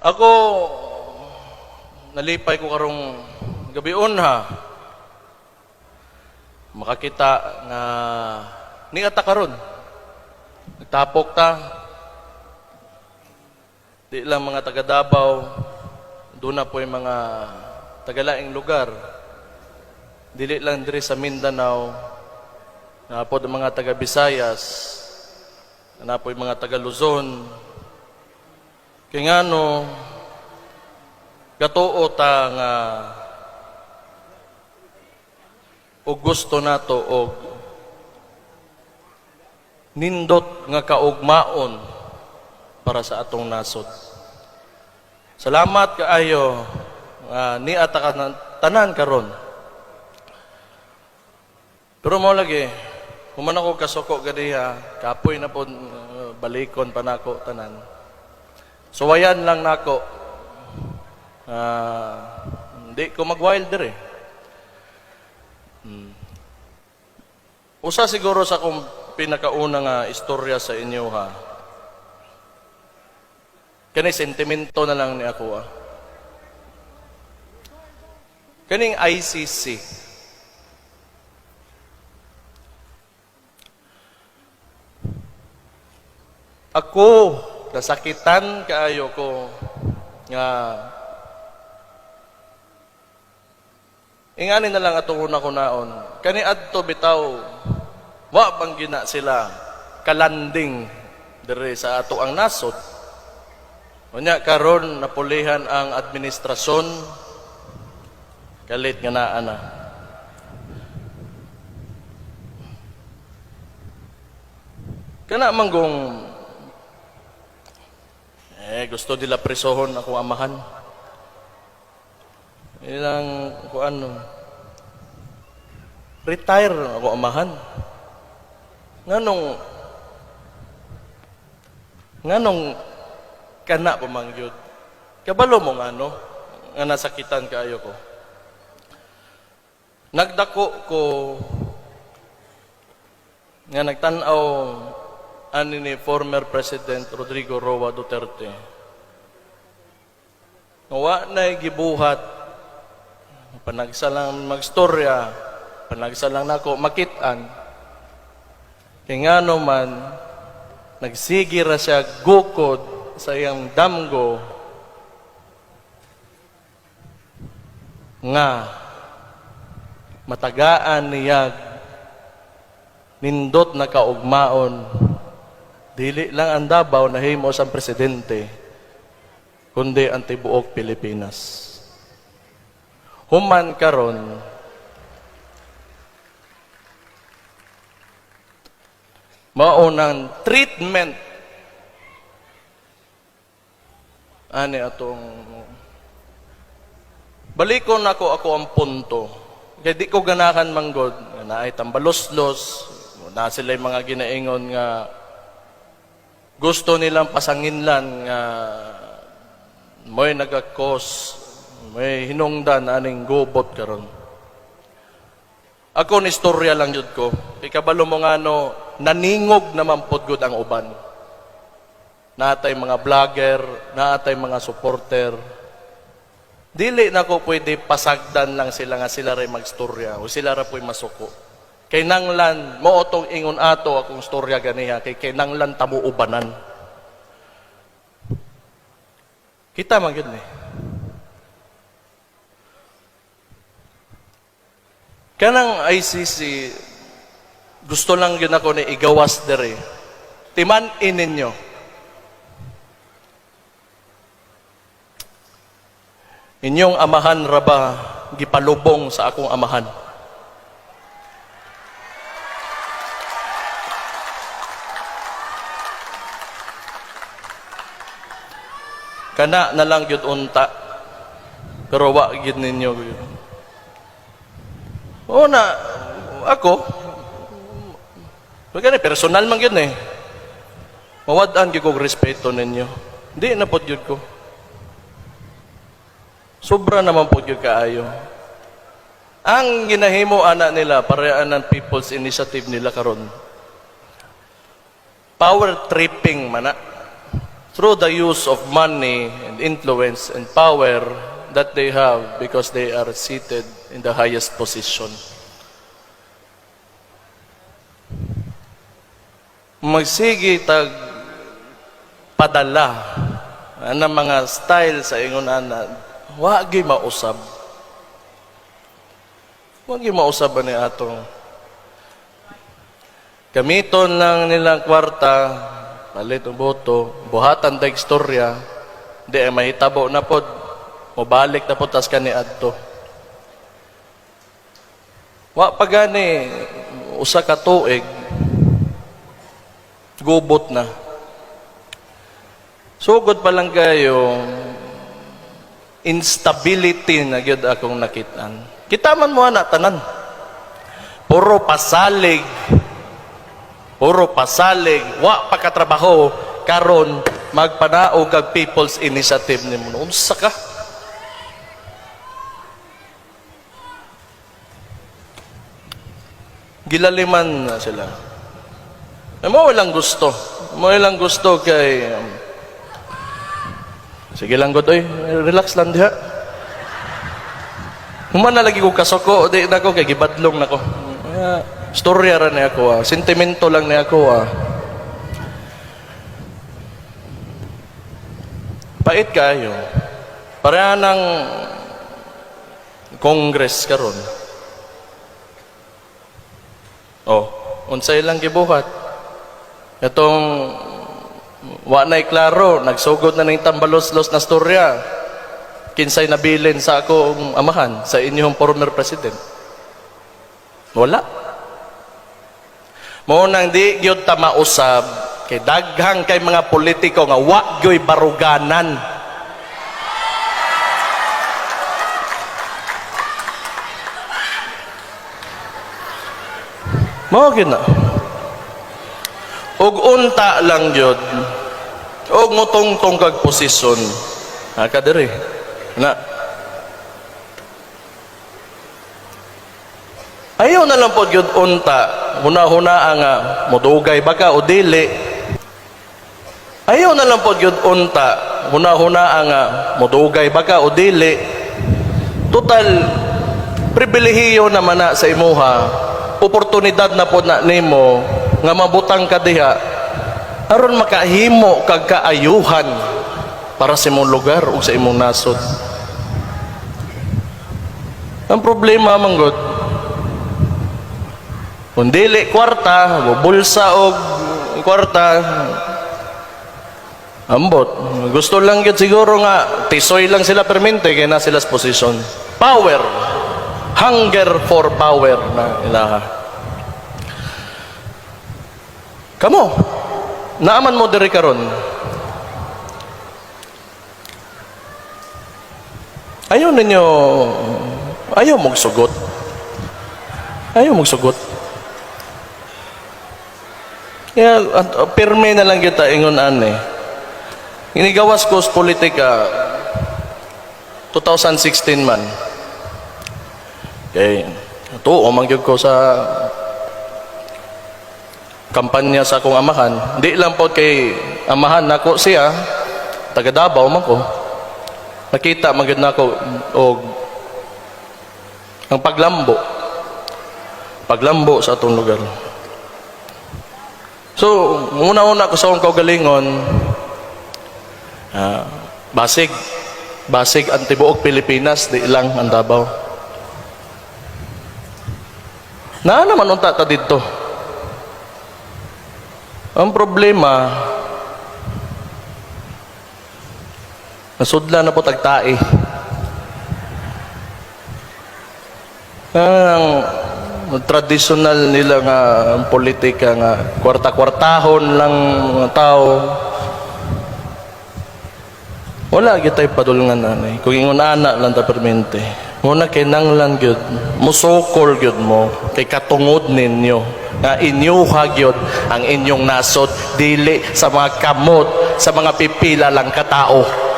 Ako, nalipay ko karong gabion ha. Makakita nga ni ata karon. Nagtapok ta. Di lang mga taga Davao, doon na po yung mga tagalaing lugar. Dili lang diri sa Mindanao, na po mga taga Visayas, na mga taga Luzon, kaya nga no, gatuo ta nga o gusto nato og nindot nga kaugmaon para sa atong nasod. Salamat kaayo nga ni ata ka ng tanan karon. Pero mo lagi, human ako kasoko gadiha, kapoy na po uh, balikon pa nako tanan. Suwayan lang nako. Ah, hindi ko mag-wilder eh. Hmm. Usa siguro sa akong pinakauna nga istorya sa inyo ha. Kani sentimento na lang ni ako ah. Kaning ICC. Ako, nasakitan kaayo ko nga Ingani na lang atong una ko naon. Kani adto bitaw wa bang gina sila kalanding dire sa ato ang nasod. Unya karon napulihan ang administrasyon kalit nga naa na. Kana manggong eh, gusto nila presohon ako amahan. Ilang, kung ano, retire ako amahan. Nganong, nganong, kana pamangyod. Kabalo mo nga, no? Nga nasakitan kaayo ko. Nagdako ko, nga nagtanaw ani ni former President Rodrigo Roa Duterte. Wa na gibuhat panagsa lang magstorya, panagsa lang nako makitaan. Kay nga man nagsigi ra siya gukod sa iyang damgo nga matagaan niya nindot na kaugmaon Dili lang ang Davao na himo sa presidente, kundi ang tibuok Pilipinas. Human karon, maunang treatment. Ani atong balikon ako ako ang punto. Kay di ko ganahan manggod. Na ay tambalos-los na sila mga ginaingon nga gusto nilang pasanginlan nga mo'y nagakos, may hinungdan aning gubot karon. Ako ni istorya lang jud ko. Kay kabalo mo nga no, naningog naman pod gud ang uban. Natay mga vlogger, natay mga supporter. Dili na ko pwede pasagdan lang sila nga sila ray magstorya o sila ra po'y masuko. Kay nanglan, mo otong ingon ato akong storya ganiha, kay kay nanglan tamo ubanan. Kita man gyud ni. Kanang ICC, gusto lang yun ako ni igawas dere. Timan-in ninyo. Inyong amahan raba gipalubong sa akong amahan. Kana na lang gyud unta. Pero wa gyud ninyo gyud. Oo na, ako, Magani personal man gyud eh. Mawad-an gyud kog respeto ninyo. Di na pod gyud ko. Sobra naman pod gyud kaayo. Ang ginahimo ana nila parean ng People's Initiative nila karon. Power tripping mana. Through the use of money and influence and power that they have because they are seated in the highest position. Magsige tag padala ang mga style sa ingon ana wa mausab wa gyud mausab ani atong gamiton lang nilang kwarta palit ang boto buhatan da istorya di ay mahitabo na pod mobalik na pod tas kani adto wa pa gani usa ka tuig gubot na Sugod pa lang kayo, instability na gyud akong nakitaan. Kita man mo na tanan. Puro pasalig. Puro pasalig. Wa pa katrabaho karon magpanaog kag People's Initiative nimo. Unsa ka? Gilaliman na sila. Mo walang gusto. Mo walang gusto kay um, Sige lang god relax lang diha. Human na lagi ko kasoko, di na ko kay gibadlong nako. Uh, storya ra ni ako, ah. sentimento lang ni ako. Ah. Pait kayo. Para ng Congress karon. Oh, unsay lang gibuhat. Itong Wa na'y klaro, nagsugod na ng tambalos-los na storya. Kinsay nabilin sa akong amahan, sa inyong former president. Wala. Mo nang di gyud ta mausab kay daghang kay mga politiko nga wa gyoy baruganan. Mao gyud na. Og unta lang gyud. Og motong-tong kag posisyon. Ha ka diri. Na. Ayaw na lang po gyud unta. Huna-huna nga modugay baka o dili. Ayaw na lang po gyud unta. Huna-huna nga modugay baka o dili. Total pribilehiyo naman na sa imuha. Oportunidad na po na nimo nga mabutang ka diha aron makahimo kag kaayuhan para sa imong lugar o sa imong nasod. Ang problema manggod kung dili kwarta, bulsa og kwarta, ambot. Gusto lang yun siguro nga, tisoy lang sila permente, kaya na sila posisyon. Power. Hunger for power na ilaha. Kamo, naaman mo diri karon. Ayaw ninyo, ayaw mong sugot. Ayaw mong sugot. Kaya, at, uh, pirme na lang kita ingon ane. Inigawas ko sa politika 2016 man. Okay. Ito, umangyog ko sa kampanya sa akong amahan. Di lang po kay amahan nako siya, taga Davao man ko. Nakita magid nako og ang paglambo. Paglambo sa atong lugar. So, una-una ko sa akong kaugalingon, ah, basig, basig ang tibuok Pilipinas, di lang ang Davao. Na naman unta ta dito. Ang problema, nasudla na po tagtae. Traditional nila nga politika nga kwarta-kwartahon lang mga tao. Wala gyud tay padulngan nanay. Kung ingon ana lang ta permente. Muna kay nang lang gyud musokol gyud mo kay katungod ninyo nga inyuha gyud ang inyong nasod dili sa mga kamot sa mga pipila lang katao.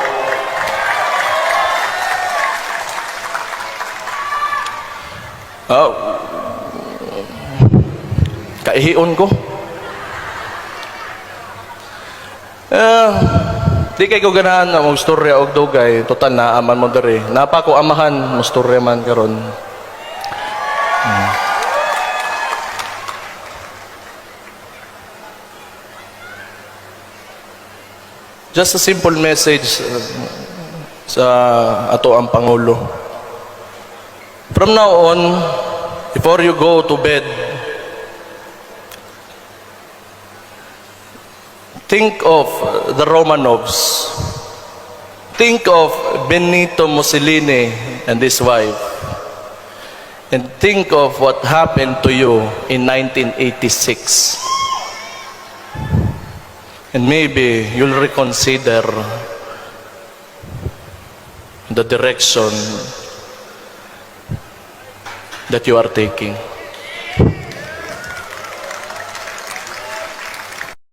Kaihion ko. Eh, Di kay ko ganahan na mong storya og dugay, total na aman mo diri. Napa ko amahan mo storya man karon. Hmm. Just a simple message uh, sa ato ang Pangulo. From now on, before you go to bed, think of the Romanovs. Think of Benito Mussolini and his wife. And think of what happened to you in 1986. And maybe you'll reconsider the direction that you are taking.